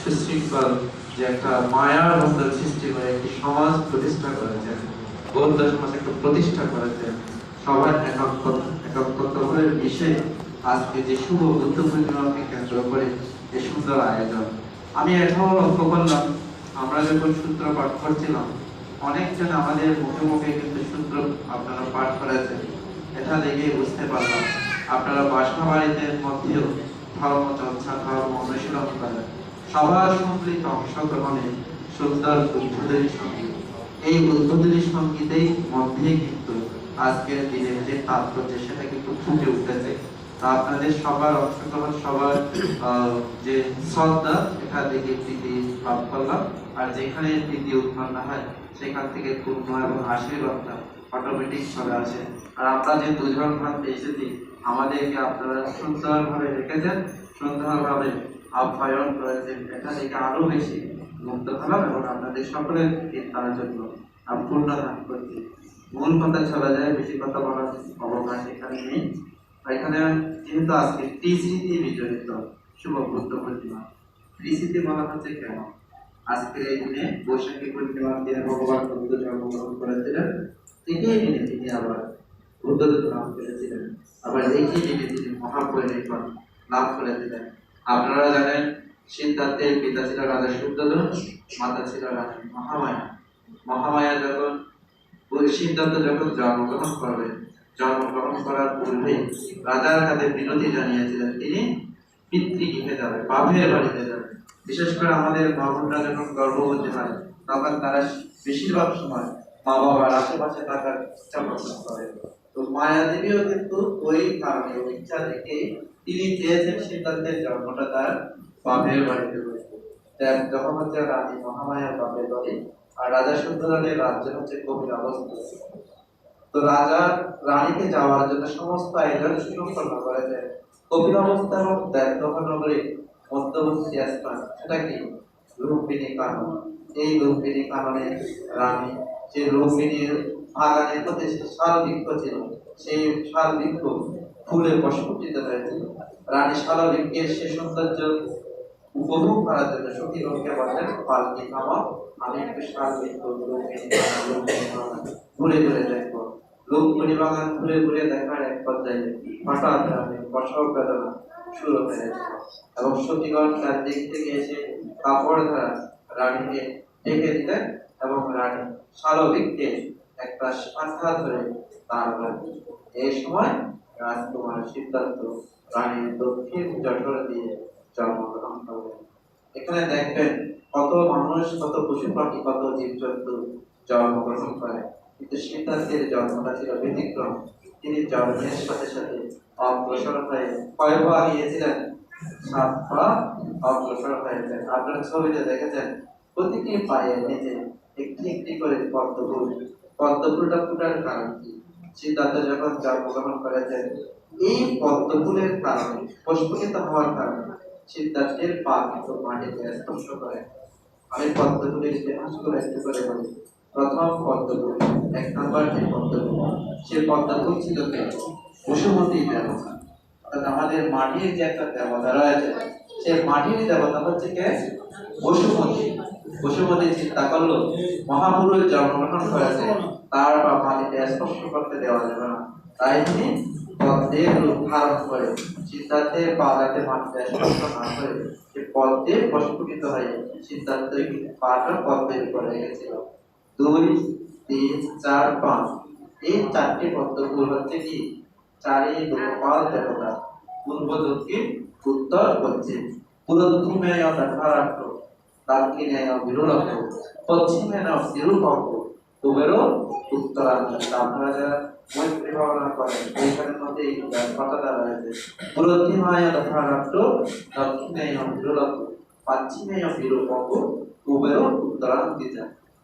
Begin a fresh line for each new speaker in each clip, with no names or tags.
সুশৃঙ্খল যে একটা মায়ার সৃষ্টি করে একটি সমাজ প্রতিষ্ঠা বৌদ্ধ সমাজ একটা প্রতিষ্ঠা সবার আজকে যে শুভ বুদ্ধ পূর্ণিমাকে কেন্দ্র করে সুন্দর আয়োজন। আমি এটাও লক্ষ্য করলাম, আমরা যখন সূত্র পাঠ করছিলাম, অনেকজন আমাদের মুখে মুখে কিন্তু সূত্র আপনারা পাঠ করেছেন। এটা দেখে বুঝতে পারলাম। আপনারা বাসা বাড়িতে মধ্যেও ধর্ম চর্চা, ধর্ম অনুশীলন করেন। সবার সম্মিলিত অংশগ্রহণে সুন্দর উদ্বোধনী এই উদ্বোধনী সঙ্গীতেই মধ্যে কিন্তু আজকের দিনের যে তাৎপর্য, সেটা কিন্তু ফুটে উঠেছে। আপনাদের সবার অংশগ্রহণ, সবার যে শ্রদ্ধা এটা দেখে প্রীতি লাভ করলাম। আর যেখানে প্রীতি উৎপন্ন হয়, সেখান থেকে পূর্ণ এবং আশীর্বাদটা অটোমেটিক চলে আসে। আর আমরা যে দুজন ভাবে এসেছি আমাদেরকে আপনারা সুন্দরভাবে রেখেছেন। সুন্দরভাবে আপ্যায়ন করেছেন এটা দেখে আরও বেশি মুক্ত হলাম এবং আপনাদের সকলের তার জন্য পূর্ণ দান করছি। মূল কথা চলা যায়, বেশি কথা বলার অবকাশ এখানে নেই। এখানে যেহেতু আজকে ত্রিস্মৃতি বিজড়িত শুভ বুদ্ধ পূর্ণিমা ত্রিস্মৃতি বলা হচ্ছে কেন? আজকের এই দিনে বৈশাখী পূর্ণিমার দিনে ভগবান বুদ্ধ জন্মগ্রহণ করেছিলেন, একই দিনে তিনি আবার বুদ্ধদেব লাভ করেছিলেন, আবার একই দিনে তিনি মহাপরিনির্বাণ লাভ করেছিলেন। আপনারা জানেন সিদ্ধার্থের পিতা ছিল রাজা শুদ্ধদেব মাতা ছিল মহামায়া। মহামায়া যখন সিদ্ধার্থ যখন জন্মগ্রহণ করবেন জন্মগ্রহণ করার পূর্বে রাজার কাছে বিনতি জানিয়েছিলেন, তিনি পিতৃগৃহে যাবে, বাপের বাড়িতে যাবে। বিশেষ করে আমাদের মা বোনরা যখন গর্ভবতী হয়, তখন তারা বেশিরভাগ সময় মা বাবার আশেপাশে থাকার ইচ্ছা প্রকাশ করে। তো মায়া দেবীও কিন্তু ওই কারণে, ওই ইচ্ছা থেকে তিনি চেয়েছেন সিদ্ধান্তের জন্মটা তার বাপের বাড়িতে হয়েছে। যখন হচ্ছে রানী মহামায়ার বাপের বাড়ি, আর রাজা সুন্দরের রাজ্য হচ্ছে কবির অবস্থা তো রাজা রানীকে যাওয়ার জন্য সমস্ত আয়োজন সুসম্পন্ন করেছে। কবির অবস্থা এবং নগরে মধ্যবর্তী স্থান, সেটা কি? লুম্বিনী কানন। এই লুম্বিনী কাননে রানী যে লুম্বিনীর বাগানের প্রতি শাল বৃক্ষ ছিল সেই শাল বৃক্ষ ফুলে প্রস্ফুটিত হয়েছিল রানী শাল বৃক্ষের সে সৌন্দর্য উপভোগ করার জন্য সখীগণকে বললেন পালকি খাওয়া আমি একটু কানন ঘুরে ঘুরে দেখব লুম্বিনী বাগান ঘুরে ঘুরে দেখার এক পর্যায়ে হঠাৎ রানী প্রসব বেদনা শুরু হয়ে। এবং সতীগণ তার দিক থেকে এসে কাপড় দ্বারা রানীকে ঢেকে দিলেন এবং রানী শালবিককে একটা শাখা ধরে তার এই সময় রাজকুমার সিদ্ধার্থ রানীর দক্ষিণ জঠর দিয়ে জন্মগ্রহণ করলেন। এখানে দেখবেন কত মানুষ, কত পশু পাখি কত জীবজন্তু জন্মগ্রহণ করে। কিন্তু সিদ্ধার্থের জন্মটা ছিল ব্যতিক্রম। তিনি জন্মের সাথে সাথে অগ্রসর হয়ে কয় পা গিয়েছিলেন? সাত পা অগ্রসর হয়েছেন আপনার ছবিতে দেখেছেন, প্রতিটি পায়ে নিচে একটি একটি করে পদ্মফুল। পদ্মফুলটা ফুটার কারণ কি? সিদ্ধার্থ যখন জন্মগ্রহণ করেছেন এই পদ্মফুলের কারণে পুষ্পকিত হওয়ার কারণে সিদ্ধার্থের পা কিন্তু মাটিতে স্পর্শ করে। আমি পদ্মফুলের ইতিহাসগুলো একটু করে বলি। প্রথম পদ্মফুল, এক নম্বর যে পদ্মফুল, সে পদ্মফুল ছিল বসুমতী দেবতা। অর্থাৎ আমাদের মাটির যে একটা দেবতা রয়েছে, সে মাটির দেবতা হচ্ছে কে? বসুমতী। বসুমতী চিন্তা করল, মহাপুরুষ জন্মগ্রহণ করেছে। তার বা মাটিতে স্পর্শ করতে দেওয়া যাবে না। তাই তিনি পদ্মের রূপ ধারণ করে সিদ্ধার্থের পা যাতে মাটিতে স্পর্শ না করে সে পদ্মে প্রস্ফুটিত হয়ে সিদ্ধার্থের পাটা পদ্মের উপরে রেখেছিল দুই, তিন, চার, পাঁচ। এই চারটি পদ্মফুল হচ্ছে কি? চারি লোকপাল দেবতা। পূর্ব দক্ষিণ উত্তর পশ্চিম পুরোধূমেয় দক্ষারাট্র দাক্ষিণেয় বিরুলভ পশ্চিমেন বিরূপক কুবেরও উত্তরাঞ্চল আপনারা যারা মৈত্রী ভাবনা করেন। এইখানের মধ্যে এই রয়েছে।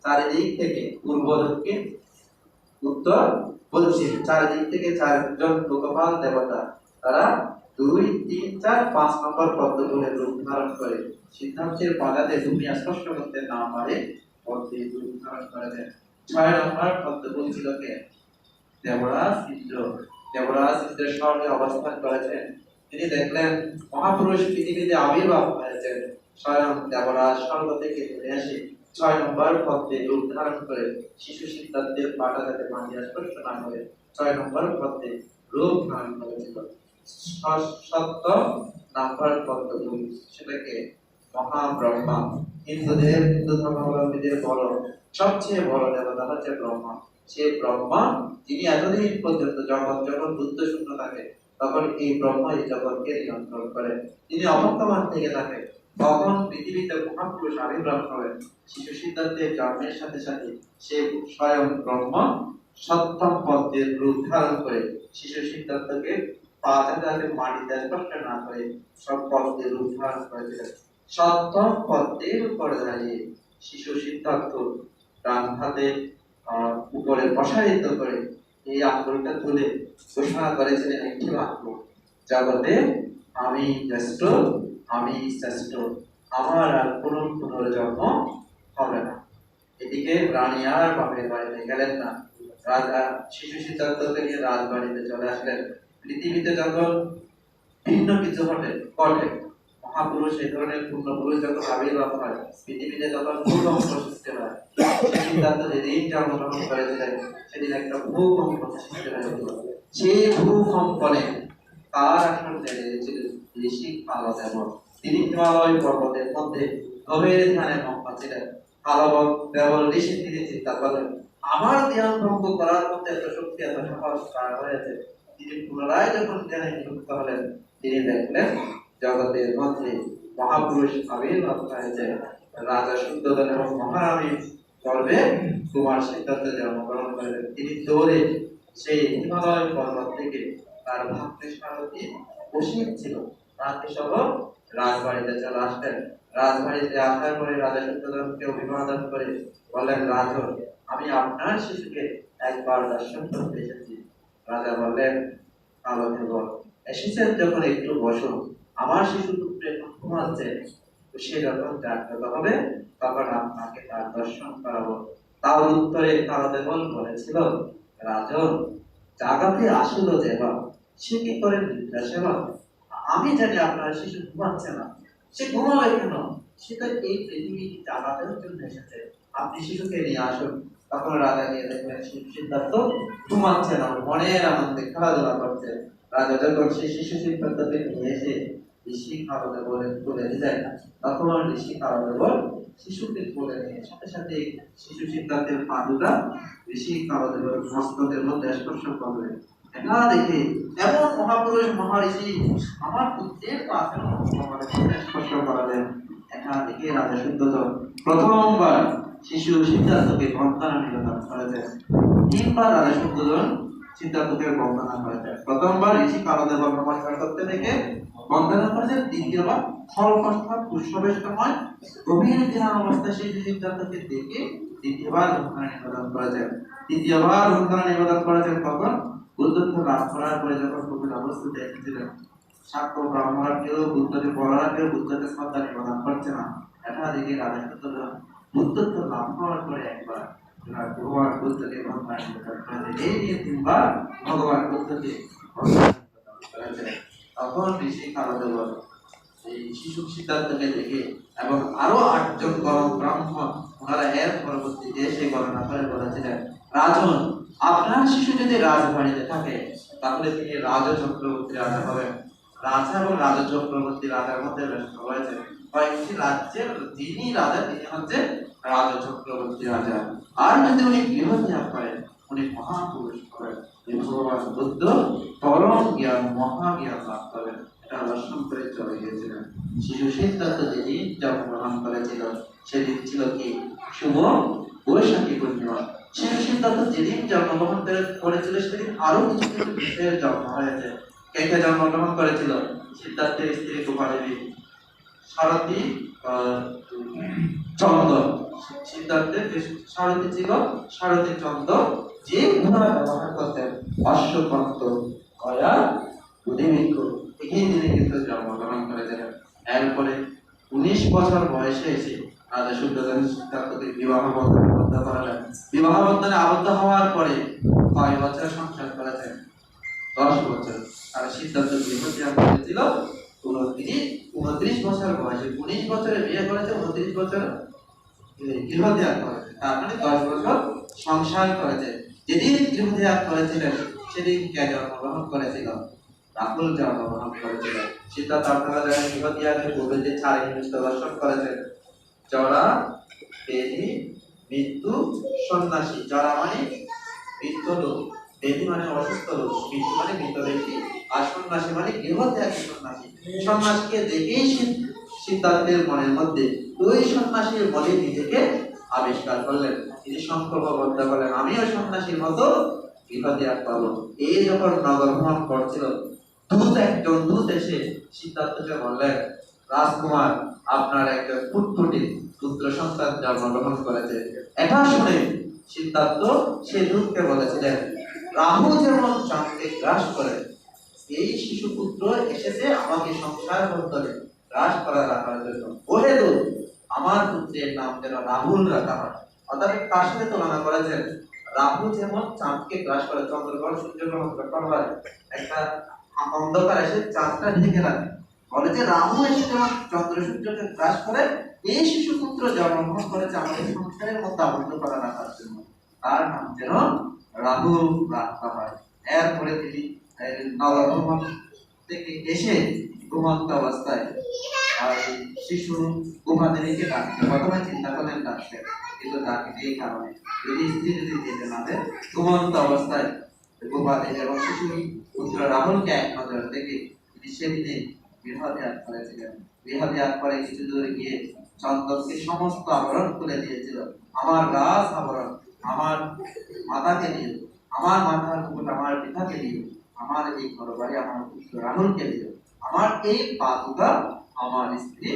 চারিদিক থেকে পূর্ব দক্ষিণ, উত্তর পশ্চিম। চারিদিক থেকে চারজন লোকপাল দেবতা। তারা দুই, তিন, চার, পাঁচ নম্বর পদ্মগুলের রূপ ধারণ করে। সিদ্ধান্তের পাদাতে ভূমি স্পষ্ট করতে না পারে, পদ্মে রূপ ধারণ করে দেন। ছয় নম্বর পদ্মগুল ছিল কে? দেবরাজ ইন্দ্র। দেবরাজ ইন্দ্রের স্বর্গে অবস্থান করেছেন। তিনি দেখলেন মহাপুরুষ পৃথিবীতে আবির্ভাব হয়েছেন। স্বয়ং দেবরাজ স্বর্গ থেকে ফিরে আসে ছয় নম্বর পদ্মে রূপ ধারণ করে শিশু সিদ্ধান্তের পাটা যাতে মাটিয়া স্পর্শ না করে ছয় নম্বর পদ্মে রূপ ধারণ করেছিল। সত্য নাম্বার পদ্ম রূপ, সেটাকে মহাব্রহ্মা। হিন্দুদের, হিন্দু ধর্মাবলম্বীদের বড় সবচেয়ে বড় দেবতা হচ্ছে ব্রহ্মা। সে ব্রহ্মা, যিনি এতদিন পর্যন্ত জগৎ যখন বুদ্ধ শূন্য থাকে, তখন এই ব্রহ্মা এই জগৎকে নিয়ন্ত্রণ করে। তিনি অবর্তমান থেকে থাকে, তখন পৃথিবীতে মহাপুরুষ আবির্ভাব হবেন। শিশু সিদ্ধান্তের জন্মের সাথে সাথে সে স্বয়ং ব্রহ্ম সপ্তম পদ্মের রূপ ধারণ করে শিশু সিদ্ধান্তকে পা যাতে মাটিতে স্পর্শ না করে সব পদ্মের রূপ ধারণ করেছিলেন সপ্তম পদ্মের উপরে দাঁড়িয়ে শিশু সিদ্ধার্থ ডান হাতে উপরে প্রসারিত করে এই আঙ্গুলটা তুলে ঘোষণা করেছিলেন একটি বাক্য, জগতে আমি জ্যেষ্ঠ আমি শ্রেষ্ঠ, আমার আর কোন পুনর্জন্ম হবে না। এদিকে রানী আর বাপের বাড়িতে গেলেন না। রাজা শিশু সিদ্ধার্থকে নিয়ে রাজবাড়িতে চলে আসলেন। পৃথিবীতে যখন ভিন্ন কিছু ঘটে ঘটে মহাপুরুষ এই ধরনের পূর্ণপুরুষ যখন আবির্ভাব হয়, পৃথিবীতে যখন ভূকম্প সৃষ্টি হয় সিদ্ধান্ত যেদিন জন্মগ্রহণ করেছিলেন সেদিন একটা ভূকম্প সৃষ্টি হয়েছিল সেই ভূকম্পনে তার আসন ছেড়ে দিয়েছিলেন ঋষি কালদেব তিনি হিমালয় পর্বতের মধ্যে গভীর ধ্যানে মগ্ন ছিলেন। কালব দেবল ঋষি তিনি চিন্তা করলেন, আমার ধ্যান ভঙ্গ করার মধ্যে এত শক্তি, এত সাহস কার হয়েছে? তিনি পুনরায় যখন ধ্যানে নিযুক্ত হলেন, তিনি দেখলেন জগতের মধ্যে মহাপুরুষ আবির্ভাব হয়েছে রাজা শুদ্ধদন এবং মহারানী গর্বে কুমার সিদ্ধার্থ জন্মগ্রহণ করেন। তিনি দৌড়ে সেই হিমালয় পর্বত থেকে তার সারথী বসিয়ে ছিল তাকে সহ রাজবাড়িতে চলে আসতেন। রাজবাড়িতে আসার পরে রাজা সত্যধনকে অভিবাদন করে বললেন রাজন আমি আপনার শিশুকে একবার দর্শন করতে এসেছি। রাজা বললেন দেব এসেছেন যখন একটু বসুন। আমার শিশু পুত্র এখন ঘুমাচ্ছে তো সে যখন জাগ্রত হবে, তখন আপনাকে তার দর্শন করাবো। তার উত্তরে কালদেবল বলেছিল, রাজন, জাগাতে আসিল দেবা সে কি করে নিদ্রা সেবা আমি জানি আপনার শিশু ঘুমাচ্ছে না। সে ঘুমাবে কেন? সে তো এই পৃথিবী জাগাতের জন্য এসেছে। আপনি শিশুকে নিয়ে আসুন। তখন রাজা নিয়ে দেখবেন সিদ্ধার্থ ঘুমাচ্ছে না, মনের আনন্দে খেলাধুলা করছে। রাজা যখন সে শিশু সিদ্ধার্থকে নিয়ে এসে ঋষি খাওয়াতে বলে বলে দিলেন তখন ঋষি খাওয়াতে বল শিশুকে বলে নিয়ে। সাথে সাথে শিশু সিদ্ধার্থের পা দুটা ঋষি খাওয়াতে বল মস্তকের মধ্যে স্পর্শ করলেন এটা দেখে এমন মহাপুরুষ মহারিষি আমার পুত্রের পাশে স্পর্শ করালেন এটা দেখে রাজা শুদ্ধতর প্রথমবার শিশু সিদ্ধার্থকে বন্দনা নিবেদন করেছেন তিনবার রাজা শুদ্ধতর সিদ্ধার্থকে বন্দনা করেছেন প্রথমবার ঋষি কালদেব নমস্কার করতে দেখে বন্দনা করেছেন দ্বিতীয়বার ফলকস্থা উৎসবের সময় গভীর ধ্যান অবস্থায় সিদ্ধার্থকে দেখে দ্বিতীয়বার বন্দনা নিবেদন করেছেন দ্বিতীয়বার বন্দনা নিবেদন করেছেন কখন? বুদ্ধত্ব লাভ করার পরে যখন কবির অবস্থিত এসেছিলেন সাক্ষ্য ব্রাহ্মণরা কেউ, বুদ্ধকে বড়রা কেউ, বুদ্ধকে শ্রদ্ধা নিবেদন করছে না। এটা দেখে রাজা সত্যধন বুদ্ধত্ব লাভ করার পরে একবার ভগবান বুদ্ধকে করেছে এই নিয়ে তিনবার ভগবান বুদ্ধকে তখন ঋষি কালদেব এই শিশু সিদ্ধান্তকে দেখে এবং আরও আটজন গরম ব্রাহ্মণ ওনারা এর পরবর্তীতে এসে গণনা করে বলেছিলেন, রাজন, আপনার শিশু যদি রাজবাড়িতে থাকে, তাহলে তিনি রাজ চক্রবর্তী রাজা হবেন। রাজা এবং রাজ চক্রবর্তী রাজার মধ্যে হয়েছে। কয়েকটি রাজ্যের যিনি রাজা তিনি হচ্ছে রাজ চক্রবর্তী রাজা। আর যদি উনি গৃহত্যাগ করেন, উনি মহাপুরুষ হবেন। ভগবান বুদ্ধ পরম জ্ঞান মহাজ্ঞান লাভ করেন এটা দর্শন করে চলে গিয়েছিলেন শিশু সিদ্ধার্থ যেদিন জন্মগ্রহণ করেছিল সেদিন ছিল কি? শুভ বৈশাখী পূর্ণিমা শিশু সিদ্ধার্থ যেদিন জন্মগ্রহণ করে- করেছিল সেদিন আরও কিছু কিছু বিষয়ের জন্ম হয়েছে। কে কে জন্মগ্রহণ করেছিল? সিদ্ধার্থের স্ত্রী সারথী আহ, চন্দ্র। সিদ্ধার্থের যে ছিল, সারথী চন্দ্র যে ঘোড়া ব্যবহার করতেন। অশ্বপন্ত গয়া বুদ্ধিমিক্ষ এই দিনে কিন্তু জন্মগ্রহণ করেছিলেন। এরপরে উনিশ বছর বয়সে এসে রাজা শুদ্ধদেব সিদ্ধার্থকে বিবাহ বন্ধনে আবদ্ধ করালেন। বিবাহ বন্ধনে আবদ্ধ হওয়ার পরে কয় বছর সংসার করেছেন? দশ বছর। আর সিদ্ধার্থ গৃহত্যাগ করেছিল উনত্রিশ উনত্রিশ বছর বয়সে। উনিশ বছরে বিয়ে করেছে, উনত্রিশ বছর গৃহত্যাগ করেছে তার মানে দশ বছর সংসার করেছে যেদিন গৃহত্যাগ করেছিলেন সেদিন কে জন্মগ্রহণ করেছিল? রাহুল জন্মগ্রহণ করেছিল। সিদ্ধার্থ আপনারা জানেন গৃহত্যাগের পূর্বে যে চারি নিমিত্ত দর্শন করেছেন। জরা, বেদি, মৃত্যু, সন্ন্যাসী। জরা মানে মৃত লোক, বেদি মানে অসুস্থ লোক, মৃত্যু মানে মৃত ব্যক্তি। আর সন্ন্যাসী মানে গৃহত্যাগী সন্ন্যাসী। সন্ন্যাসীকে দেখেই সিদ্ধ- সিদ্ধার্থের মনের মধ্যে ওই সন্ন্যাসীর বলে নিজেকে আবিষ্কার করলেন। তিনি সংকল্পবদ্ধ করলেন আমিও সন্ন্যাসীর মতো গৃহত্যাগ করব এই যখন নগর ভ্রমণ করছিল, দূত একজন, দূত এসে সিদ্ধার্থকে বললেন, রাজকুমার, আপনার একজন ফুটফুটি পুত্র সন্তান জন্মগ্রহণ করেছে। এটা শুনে সিদ্ধার্থ সে দূতকে বলেছিলেন, রাহু যেমন চাঁদকে গ্রাস করে, এই শিশু পুত্র এসেছে আমাকে সংসার বন্ধনে গ্রাস করা রাখার জন্য। বলে দূত আমার পুত্রের নাম যেন রাহুল রাখা হয়। অর্থাৎ কার সাথে তুলনা করেছেন। রাহু যেমন চাঁদকে গ্রাস করে, চন্দ্রগ্রহণ, সূর্যগ্রহণ ব্যাপার হয় একটা অন্ধকার এসে চাঁদটা ঢেকে রাখে। বলে যে রাহু এসে যেমন চন্দ্র সূর্যকে গ্রাস করে এই শিশুপুত্র জন্মগ্রহণ করেছে আমাদের সংসারের মধ্যে আবদ্ধ করা রাখার জন্য। তার নাম যেন রাহু রাখা হয়। এরপরে তিনি এই নবভ্রমণ থেকে এসে ঘুমন্ত অবস্থায়, আর শিশু উপাদেবীকে ডাকতে প্রথমে চিন্তা করলেন ডাকতে কিন্তু ডাকে এই কারণে যদি স্ত্রী যদি যেতে না দেয় ঘুমন্ত অবস্থায় উপাদেবী এবং শিশু পুত্র রাহুলকে এক নজর দেখে তিনি সেদিনে গৃহত্যাগ করেছিলেন। গৃহত্যাগ করে কিছু দূরে গিয়ে চন্দনকে সমস্ত আবরণ খুলে দিয়েছিল। আমার গাছ আবরণ, আমার মাতাকে দিও, আমার মাথার মুকুট, আমার পিতাকে দিও, আমার এই ঘরবাড়ি আমার পুত্র রাহুলকে দিও। আমার এই পাদুকা আমার স্ত্রী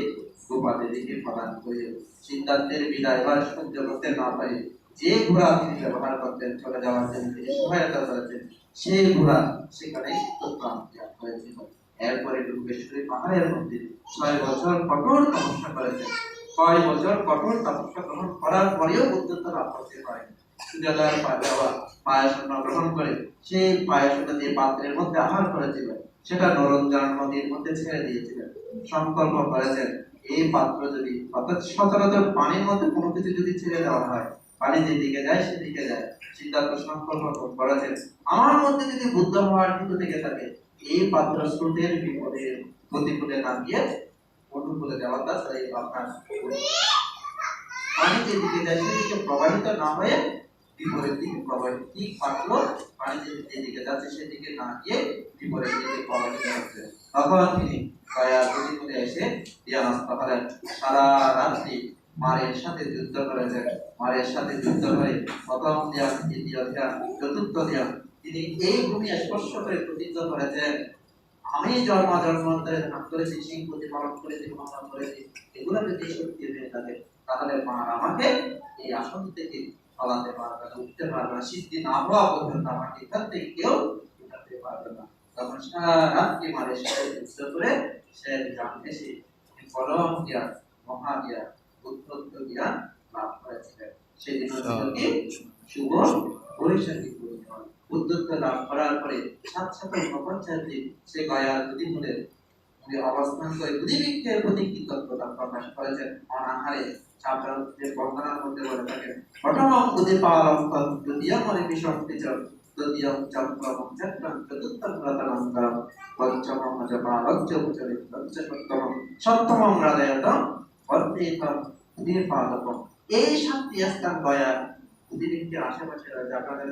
গোপা দেবীকে প্রদান করিও সিদ্ধার্থের বিদায় এবার সহ্য করতে না পারে। যে ঘোড়া তিনি ব্যবহার করতেন, চলে যাওয়ার জন্য তিনি সহায়তা করেছেন, সেই ঘোড়া সেখানে প্রাণ ত্যাগ করেছিল। এরপরে ডুবেশ্বরী পাহাড়ের মধ্যে ছয় বছর কঠোর তপস্যা করেছেন। ছয় বছর কঠোর তপস্যা গ্রহণ করার পরেও বুদ্ধত্ব লাভ করতে পারেন পা দেওয়া পায়াসন গ্রহণ করে সেই পায়াসনটা যে পাত্রের মধ্যে আহার করেছিল সেটা নরঞ্জন নদীর মধ্যে ছেড়ে দিয়েছিলেন সংকল্প করেছেন, এই পাত্র যদি, অর্থাৎ সচরাচর পানির মধ্যে কোনো কিছু যদি ছেড়ে দেওয়া হয়, পানি যেদিকে যায় সেদিকে যায়। সিদ্ধার্থ সংকল্প করেছেন। আমার মধ্যে যদি বুদ্ধ হওয়ার কিন্তু থেকে থাকে, এই পাত্র স্রোতের বিপদে প্রতিকূলে না গিয়ে অনুকূলে যাওয়াটা সেই আপনার পানি যেদিকে যায় সেদিকে প্রবাহিত না হয়ে বিপরীত দিকে প্রবাহিত ঠিক পাত্র পানি যেদিকে যাচ্ছে সেদিকে না গিয়ে বিপরীত দিকে প্রবাহিত হচ্ছে। তখন তিনি প্রতিকূলে এসে ধ্যানস্থ হলেন সারা রাত্রি মারের সাথে যুদ্ধ করেছেন। মারের সাথে যুদ্ধ করে প্রথম ধ্যান দ্বিতীয় ধ্যান চতুর্থ ধ্যান তিনি এই ভূমি স্পর্শ করে প্রতিজ্ঞ করেছেন, আমি জন্ম জন্মান্তরে ধান করেছি, সিং প্রতিপালন করেছি মহান করেছি, এগুলো যদি সত্যি হয়ে থাকে, তাহলে মা আমাকে এই আসন থেকে ফলাতে পারবে না উঠতে পারবে না সিদ্ধি না হওয়া পর্যন্ত আমাকে এখান থেকে কেউ উঠাতে পারবে না। তখন সারা রাত্রি মারের সাথে যুদ্ধ করে সে জানতে সে জ্ঞান মহা জ্ঞান উদ্ধত্ত জ্ঞান লাভ করেছিলেন। সেদিন শুভ বৈশাখী উদ্যুক্ত লাভ করার পরে সাত সাথে সে গয়ার দুদিন হলে অবস্থান করে বুদ্ধিবৃক্ষের প্রতি কৃতজ্ঞতা প্রকাশ করেছেন অনাহারে ছাত্রদের বন্দনার মধ্যে বলে থাকেন। প্রথমম বুদ্ধি পাওয়ালম দ্বিতীয় মনে বিশক্তিচ তৃতীয় চক্রম চক্রম চতুর্থম রতনঙ্করম পঞ্চমম জপালজ্জ উপচরিত সপ্তমম সপ্তমম এই সাতটি স্থান গয়া পৃথিবীর আশেপাশে রয়েছে। আপনারা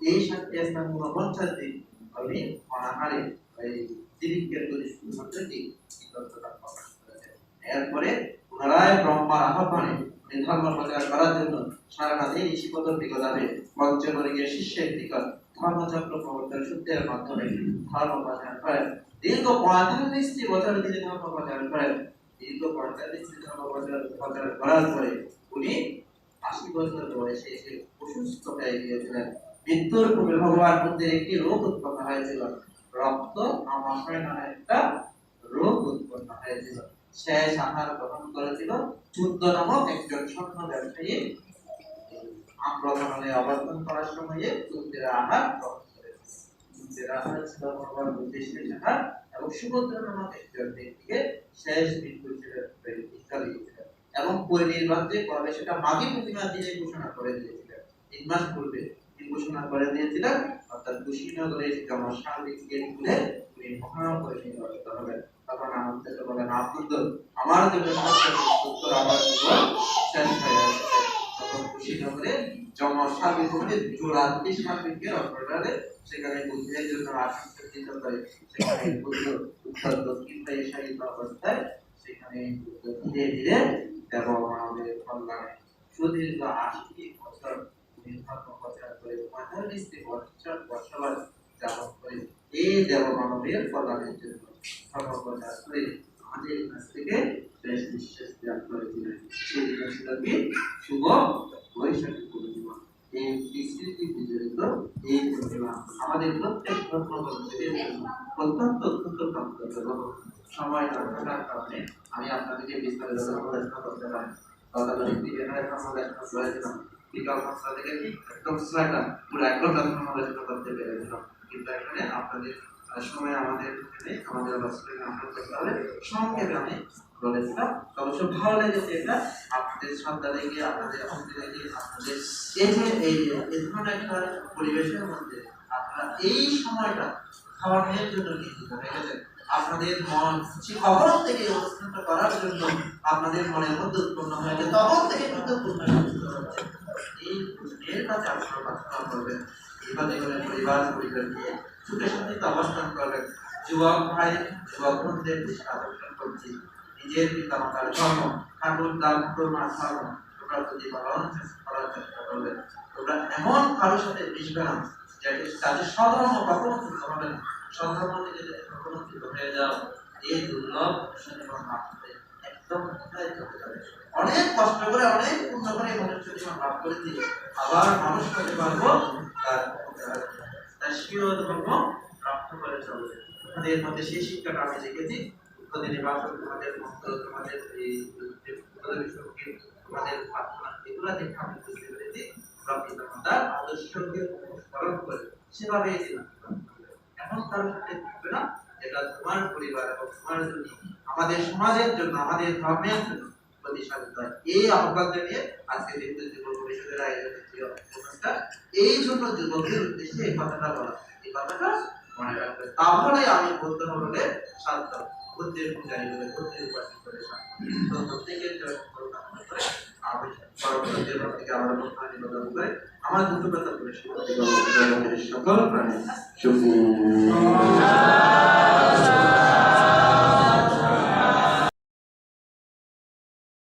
এই সাতটি স্থানগুলো পঞ্চাশ দিন আমি অনাহারে এই পৃথিবীর প্রতি শুধুমাত্র কি কৃতজ্ঞতা প্রকাশ করেছেন এরপরে পুনরায় ব্রহ্মার আহ্বানে ধর্ম প্রচার করার জন্য সারা রাতে ঋষিপদ বিগদাবে পঞ্চবর্গীয় শিষ্যের নিকট ধর্মচক্র প্রবর্তন সূত্রের মাধ্যমে ধর্ম প্রচার করেন। দীর্ঘ পঁয়তাল্লিশটি বছর তিনি ধর্ম প্রচার করেন। দীর্ঘ পঁয়তাল্লিশটি ধর্ম প্রচার প্রচার করার পরে উনি আশি বছর বয়সে এসে অসুস্থ হয়ে গিয়েছিলেন মৃত্যুর পূর্বে ভগবান বুদ্ধের একটি রোগ উৎপন্ন হয়েছিল। রক্ত আমাশয় নামে একটা রোগ উৎপন্ন হয়েছিল। শেষ আহার গ্রহণ করেছিল। চুদ্দ নামক একজন স্বর্ণ ব্যবসায়ী। আম্রমণে অবর্তন করার সময়ে চুদ্দের আহার গ্রহণ করেছিল। এবং সুভদ্রা নামক একজন ব্যক্তিকে শেষ বিন্দু হিসেবে দীক্ষা দিয়েছিলেন এবং পরিনির্বাণ যে করবে সেটা মাঘী পূর্ণিমার দিনে ঘোষণা করে দিয়েছিলেন তিন মাস পূর্বে ঘোষণা করে দিয়েছিলেন। অর্থাৎ কুশীনগরে যেমন সার্বিক গেট খুলে তিনি মহাপরিনির্বাচিত হবেন। তখন আমাদের বলেন, আব্দুল, আমার জন্য আমার জীবন শেষ হয়ে আসছে তখন মানে জোড়ান্তি সার্বিকের অপরাধে সেখানে বুদ্ধের জন্য আসক্ত দিত করে। সেখানে বুদ্ধ উত্তর দক্ষিণ অবস্থায় সেখানে ধীরে ধীরে দেব মানবের কল্যাণে সুদীর্ঘ এই দেব মানবের কল্যাণের জন্য আমাদের কাছ থেকে এই বিস্মৃতি বিজড়িত এই আমাদের প্রত্যেক ধর্মগ্রন্থের জন্য সময় কারণে আমি আপনাদেরকে বিস্তারিত সমালোচনা করতে পারি গতকালের দিকে এখানে সমালোচনা করেছিলাম এখানে আপনাদের সময় আমাদের ভালো লেগেছে এটা। আপনাদের আপনাদের আপনাদের এই যে পরিবেশের মধ্যে আপনারা এই সময়টা খাওয়ানোর জন্য আপনাদের মন সে থেকে করার জন্য আপনাদের মনের মধ্যে উৎপন্ন হয়েছে তখন থেকে সাধিত হচ্ছে যুবক ভাই যুবক ধর্ম তোমরা যদি পালন চেষ্টা করবে তোমরা এমন কারোর সাথে মিশবে না যাতে তাদের স্বধর্ম কখনো চিন্তা হবে না স্বধর্ম যদি কখনো চিন্তা হয়ে যাও এই দুর্লভ অনেক কষ্ট করে, অনেক পূর্ণ করে মনুষ্য জীবন লাভ করেছি আবার মানুষ হতে পারব, তার তার স্বীয় ধর্ম প্রাপ্ত করে চলবে। তোমাদের মধ্যে সেই শিক্ষাটা আমি দেখেছি প্রতিদিন বাসন তোমাদের মন্ত্র, তোমাদের এই তোমাদের প্রার্থনা, এগুলো দেখে আমি বুঝতে পেরেছি। তোমরা আদর্শকে অনুসরণ করে সেভাবে। এমন কারোর সাথে থাকবে না। যেটা তোমার পরিবার এবং তোমার জন্য, আমাদের সমাজের জন্য, আমাদের ধর্মের জন্য প্রতিষ্ঠিত। হয় এই আহ্বান জানিয়ে আজকে যেহেতু যুব পরিষদের অনুষ্ঠান এই জন্য যুবকদের উদ্দেশ্যে এই কথাটা বলা এই কথাটা মনে রাখবে। তাহলে আমি বলতে হবে শান্ত বুদ্ধির পূজারী বলে বুদ্ধির উপাসী করে তো প্রত্যেকের করে আমরা করে দুটো কথা বলে সকল প্রাণী।